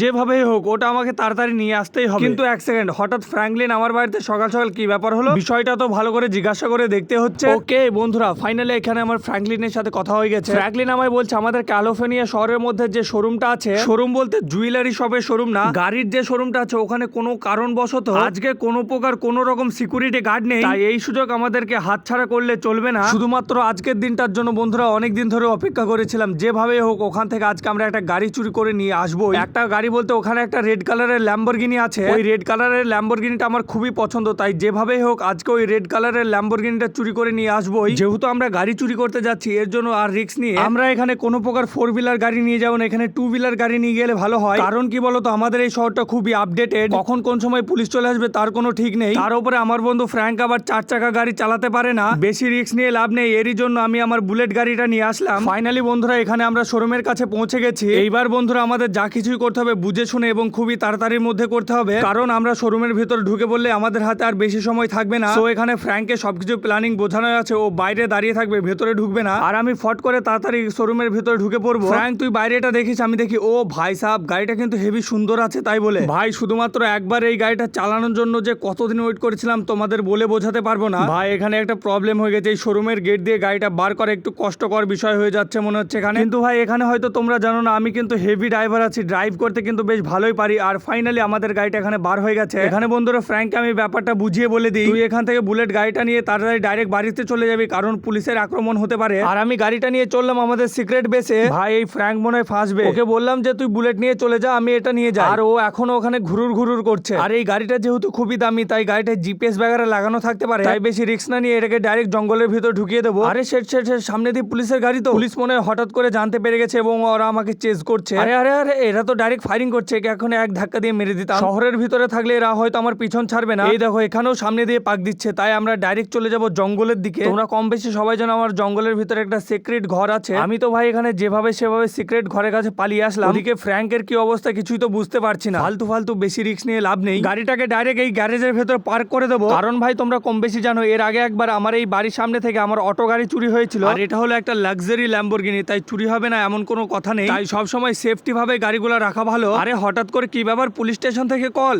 যেভাবেই হোক ওটা আমাকে তাড়াতাড়ি নিয়ে আসতেই হবে। কিন্তু এক সেকেন্ড হঠাৎ ফ্র্যাঙ্কলিন আমার বাড়িতে সকাল সকাল কি ব্যাপার হলো? বিষয়টা তো ভালো করে জিজ্ঞাসা করে দেখতে হচ্ছে। ওকে বন্ধুরা ফাইনালি এখানে আমার ফ্র্যাঙ্কলিনের সাথে কথা হয়ে গেছে। ফ্র্যাঙ্কলিন আমায় বলছে আমাদের ক্যালিফোর্নিয়া শহরের মধ্যে যে শোরুমটা আছে শোরুম বলতে জুয়েলারি শপের শোরুম না গাড়ির যে শোরুমটা আছে ওখানে কোনো কারণবশত আজকে কোনো প্রকার কোনো রকম সিকিউরিটি গার্ড নেই। তাই এই সুযোগ আমাদেরকে হাতছাড়া করলে চলবে না। শুধুমাত্র আজকের দিনটার জন্য বন্ধুরা অনেক দিন ধরে অপেক্ষা করেছিলাম। যেভাবে হোক ওখান থেকে আজকে আমরা একটা গাড়ি চুরি করে নিয়ে আসব একটা গাড়ি বলতে ওখানে একটা রেড কালারের ল্যাম্বরগিনি আছে। ওই রেড কালারের ল্যাম্বরগিনিটা আমার খুবই পছন্দ, তাই যেভাবেই হোক আজকে ওই রেড কালারের ল্যাম্বরগিনিটা চুরি করে নিয়ে আসবোই। যেহেতু আমরা গাড়ি চুরি করতে যাচ্ছি, এর জন্য আর রিস্ক নিয়ে আমরা এখানে কোনো প্রকার ফোর হুইলার গাড়ি নিয়ে যাব না, এখানে টু হুইলার গাড়ি নিয়ে গেলে ভালো হয়। কারণ কি বলতো, আমাদের এই শহরটা খুবই আপডেটেড কখন কোন সময় পুলিশ চলে আসবে তার কোনো ঠিক নেই। তার উপরে আমার বন্ধু ফ্র্যাঙ্ক আবার চার চাকা গাড়ি চালাতে পারে না। বেশি রিস্ক নিয়ে লাভ নেই, এরই জন্য আমি আমার বুলেট গাড়িটা নিয়ে আসলাম। ফাইনালি বন্ধুরা, এখানে আমরা শোরুমের কাছে পৌঁছে গেছি। এইবার বন্ধুরা, আমাদের যা কিছুই করতে হবে বুঝে শুনে এবং খুবই তাড়াতাড়ির মধ্যে করতে হবে। কারণ আমরা শোরুমের ভিতরে ঢুকে বললে আমাদের হাতে আর বেশি সময় থাকবে না। তো এখানে ফ্র্যাঙ্কে সবকিছু প্ল্যানিং বোঝানো আছে। ও বাইরে দাঁড়িয়ে থাকবে, ভেতরে ঢুকবে না। আর আমি ফট করে তাড়াতাড়ি শোরুমের ভিতরে ঢুকে পড়ব। ফ্র্যাঙ্ক তুই বাইরেটা দেখিস, আমি দেখি, ও ভাই সাহেব গাড়িটা কিন্তু হেভি সুন্দর আছে তাই বলে। ভাই, শুধুমাত্র একবার এই গাড়িটা চালানোর জন্য যে কতদিন ওয়েট করেছিলাম তোমাদের বলে বোঝাতে পারব না। ভাই, এখানে একটা প্রবলেম হয়ে গেছে। এই শোরুমের গেট দিয়ে গাড়িটা বার করা একটু কষ্টকর বিষয় হয়ে যাচ্ছে মনে হচ্ছে এখানে। কিন্তু ভাই, এখানে হয়তো তোমরা জানো না, আমি কিন্তু হেভি ড্রাইভার আছি ড্রাইভ করতে কিন্তু বেশ ভালোই পারি। আর ফাইনালি আমাদের গাড়িটা এখানে বার হয়ে গেছে। এখানে বন্ধুরা ফ্র্যাঙ্ককে আমি ব্যাপারটা বুঝিয়ে বলে দিই। তুই এখান থেকে বুলেট গাড়িটা নিয়ে তাড়াতাড়ি ডাইরেক্ট বাড়িতে চলে যাবি কারণ পুলিশের আক্রমণ হতে পারে। আর আমি গাড়িটা নিয়ে চললাম আমাদের সিক্রেট বেসে ভাই এই ফ্র্যাঙ্ক মনে হয় ফাঁসবে। ওকে বললাম যে তুই বুলেট নিয়ে চলে যা আমি এটা নিয়ে যাই। আর ও এখনও ওখানে ঘুরুর ঘুরুর করছে। আর এই গাড়িটা যেহেতু খুবই দামি তাই গাড়িটা জিপিএস ব্যাগারে লাগানো থাকতে পারে। তাই বেশি রিক্স না নিয়ে এটাকে ডাইরেক্ট জঙ্গলের ভিতর ঢুকিয়ে দেবো। আরে সেট সেট, সামনে দিয়ে পুলিশের গাড়ি তো। পুলিশ মনে হয় হঠাৎ করে জানতে পেরে গেছে এবং ওরা আমাকে চেজ করছে। আরে আরে আরে এরা তো ডাইরেক্ট ফায়ারিং করছে একে এখন এক ধাক্কা দিয়ে মেরে দিতাম শহরের ভিতরে থাকলে এরা হয়তো আমার পিছন ছাড়বে না। এই দেখো এখানেও সামনে দিয়ে পাক দিচ্ছে তাই আমরা ডাইরেক্ট চলে যাব জঙ্গলের দিকে। তোমরা কম বেশি সবাই যেন আমার জঙ্গলের ভিতরে একটা সিক্রেট ঘর আছে। আমি তো ভাই এখানে যেভাবে সেভাবে সিক্রেট ঘরের কাছে পালিয়ে আসলাম। ওদিকে ফ্র্যাঙ্কের কি অবস্থা কিছুই তো বুঝতে পারছি না। ফালতু ফালতু বেশি রিস্ক নিয়ে লাভ নেই। গাড়িটাকে ডাইরেক্ট এই গ্যারেজের ভেতর পার্ক করে দেবো। কারণ ভাই তোমরা কম বেশি জানো এর আগে একবার আমার এই বাড়ির সামনে থেকে আমার অটো গাড়ি চুরি হয়েছিল। আর এটা হলো একটা লাক্সারি ল্যাম্বরগিনি তাই চুরি হবে না এমন কোনো কথা নেই। তাই সব সময় সেফটি ভাবে গাড়িগুলো রাখা ভালো? আরে হঠাৎ করে কি ব্যাপার? পুলিশ স্টেশন থেকে কল?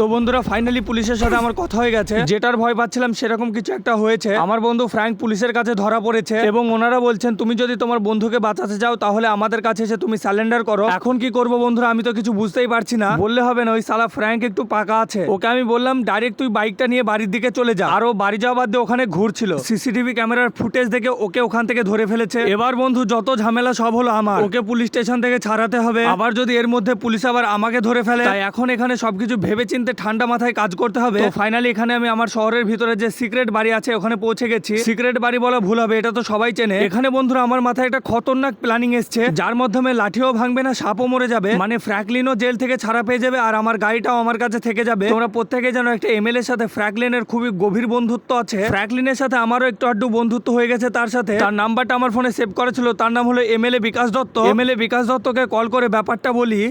তো বন্ধুরা ফাইনালি পুলিশের সাথে আমার কথা হয়ে গেছে। যেটার ভয় পাচ্ছিলাম সেরকম কিছু একটা হয়েছে। আমার বন্ধু ফ্র্যাঙ্ক পুলিশের কাছে ধরা পড়েছে এবং ওনারা বলছেন, তুমি যদি তোমার বন্ধুকে বাঁচাতে চাও, তাহলে আমাদের কাছে এসে তুমি স্যালেন্ডার করো। এখন কি করব বন্ধুরা, আমি তো কিছু বুঝতেই পারছি না। বললে হবে না, ওই সালা ফ্র্যাঙ্ক একটু পাকা আছে। ওকে আমি বললাম, ডাইরেক্ট তুই বাইকটা নিয়ে বাড়ির দিকে চলে যা। আর ও বাড়ি যাওয়া বাদ দিয়ে ওখানে ঘুরছিল। সিসিটিভি ক্যামেরার ফুটেজ দেখে ওকে ওখান থেকে ধরে ফেলেছে। এবার বন্ধু, যত ঝামেলা সব হলো আমার। ওকে পুলিশ স্টেশন থেকে ছাড়াতে হবে। আবার যদি এর মধ্যে পুলিশ আবার আমাকে ধরে ফেলে এখন এখানে সবকিছু ভেবে চিন্তে ঠান্ডা মাথায় কাজ করতে হবে। ফাইনালি এখানে আমি আমার শহরের ভিতরে যে সিক্রেট বাড়ি আছে ওখানে পৌঁছে গেছি। সিক্রেট বাড়ি বলা ভুল হবে এটা তো সবাই চেনে। এখানে বন্ধুরা আমার মাথায় একটা খতরনাক প্ল্যানিং এসছে। যার মাধ্যমে লাঠিও ভাঙবে না সাপও মরে যাবে। মানে ফ্র্যাকলিনও জেল থেকে ছাড়া পেয়ে যাবে আর আমার গাড়িটাও আমার কাছে থেকে যাবে। তোমরা প্রত্যেকে যেন একটা এমএলএর সাথে ফ্র্যাকলিনের খুবই গভীর বন্ধুত্ব আছে। ফ্র্যাকলিনের সাথে আমারও একটু আড্ডু বন্ধুত্ব হয়ে গেছে তার সাথে। তার নাম্বারটা আমার ফোনে সেভ করা ছিল। তার নাম হলো এমএলএ বিকাশ দত্ত। এমএলএ বিকাশ দত্তকে কল করে ব্যাপারটা বলি।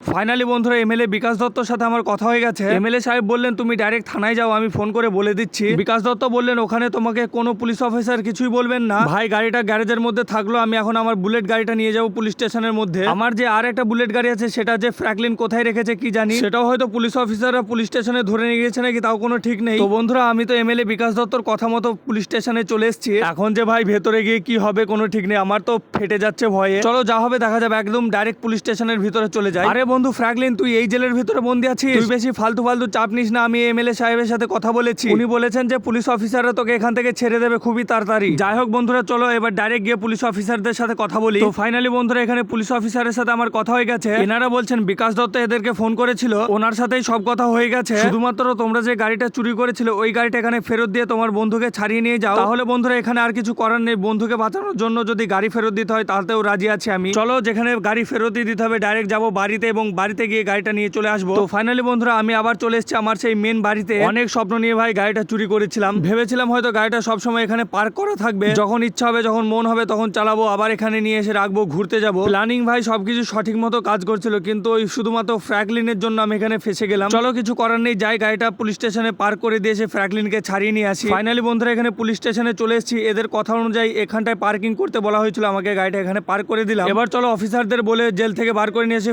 ফাইনালি বন্ধুরা এমএলএ বিকাশ দত্তর সাথে আমার কথা হয়ে গেছে। এমএলএ সাহেব বললেন, তুমি ডাইরেক্ট থানায় যাও, আমি ফোন করে বলে দিচ্ছি। বিকাশ দত্ত বললেন, ওখানে তোমাকে কোনো পুলিশ অফিসার কিছুই বলবেন না। ভাই, গাড়িটা গ্যারেজের মধ্যে থাকল, আমি এখন আমার বুলেট গাড়িটা নিয়ে যাব পুলিশ স্টেশনের মধ্যে। আমার যে আর একটা বুলেট গাড়ি আছে, সেটা যে ফ্র্যাকলিন কোথায় রেখেছে কি জানি? সেটাও হয়তো পুলিশ অফিসাররা পুলিশ স্টেশনে ধরে নিয়ে গেছে নাকি, তাও কোনো ঠিক নেই। তো বন্ধুরা, আমি তো এমএলএ বিকাশ দত্তর কথা মতো পুলিশ স্টেশনে চলে এসেছি। এখন যে ভাই ভেতরে গিয়ে কি হবে, কোনো ঠিক নেই। আমার তো ফেটে যাচ্ছে ভয়ে। চলো, যা হবে দেখা যাবে, একদম ডাইরেক্ট পুলিশ স্টেশনের ভিতরে চলে যায় আরে বন্ধু ফ্র্যাকলিন তুই এই জেলের ভিতরে বন্দি আছিস? তুই বেশি ফালতু ফালতু চাপ নিস না আমি এমএলএ সাহেবের সাথে কথা বলেছি। উনি বলেছেন যে পুলিশ অফিসাররা তোকে এখান থেকে ছেড়ে দেবে খুবই তাড়াতাড়ি। যাই হোক বন্ধুরা চলো এবার ডাইরেক্ট গিয়ে পুলিশ অফিসারদের সাথে কথা বলি। তো ফাইনালি বন্ধুরা এখানে পুলিশ অফিসারের সাথে আমার কথা হয়ে গেছে। এনারা বলছেন বিকাশ দত্ত এদেরকে ফোন করেছিল ওনার সাথেই সব কথা হয়ে গেছে। শুধুমাত্র তোমরা যে গাড়িটা চুরি করেছিল ওই গাড়িটা এখানে ফেরত দিয়ে তোমার বন্ধুকে ছাড়িয়ে নিয়ে যাও। তাহলে বন্ধুরা এখানে আর কিছু করার নেই। বন্ধুকে বাঁচানোর জন্য যদি গাড়ি ফেরত দিতে হয় তাহলেও রাজি আছি আমি। চলো যেখানে গাড়ি ফেরত দিতে হবে ডাইরেক্ট যাব বাড়িতে এবং বাড়িতে গিয়ে গাড়িটা নিয়ে চলে আসব। তো ফাইনালি বন্ধুরা, আমি আবার চলে এসেছি আমার সেই মেন বাড়িতে। অনেক স্বপ্ন নিয়ে ভাই গাড়িটা চুরি করেছিলাম। ভেবেছিলাম হয়তো গাড়িটা সবসময় এখানে পার্ক করা থাকবে। যখন ইচ্ছা হবে, যখন মন হবে, তখন চালাবো। আবার এখানে নিয়ে এসে রাখব, ঘুরতে যাব। প্ল্যানিং ভাই সবকিছু সঠিক মতো কাজ করছিল, কিন্তু ওই শুধুমাত্র ফ্র্যাকলিনের জন্য আমি এখানে ফেসে গেলাম। চলো কিছু করার নেই, যাই গাড়িটা পুলিশ স্টেশনে পার্ক করে দিয়েছে ফ্র্যাকলিনকে ছাড়িয়ে নিয়ে আসি। ফাইনালি বন্ধুরা, এখানে পুলিশ স্টেশনে চলে এসেছি। এদের কথা অনুযায়ী এখানটায় পার্কিং করতে বলা হয়েছিল, আমাকে গাড়িটা এখানে পার্ক করে দিলাম। এবার চলো অফিসারদের বলে জেল থেকে বার করে নিয়ে এসে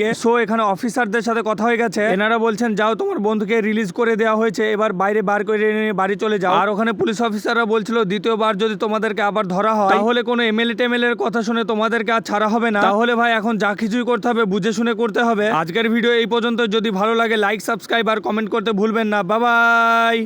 ফ্র্যাকলিনকে সো এখানে অফিসারদের সাথে কথা হয়ে গেছে। এনারা বলছেন, যাও, তোমার বন্ধুকে রিলিজ করে দেওয়া হয়েছে। এবার বাইরে বার করে নিয়ে বাড়ি চলে যাও। আর ওখানে পুলিশ অফিসাররা বলছিল, দ্বিতীয়বার যদি তোমাদেরকে আবার ধরা হয়, তাহলে কোনো এমএলএ টেমএলএ এর কথা শুনে তোমাদেরকে আর ছাড়া হবে না। তাহলে ভাই, এখন যা কিছুই করতে হবে, বুঝে শুনে করতে হবে। আজকের ভিডিও এই পর্যন্ত যদি ভালো লাগে লাইক সাবস্ক্রাইব আর কমেন্ট করতে ভুলবেন না। বাবাই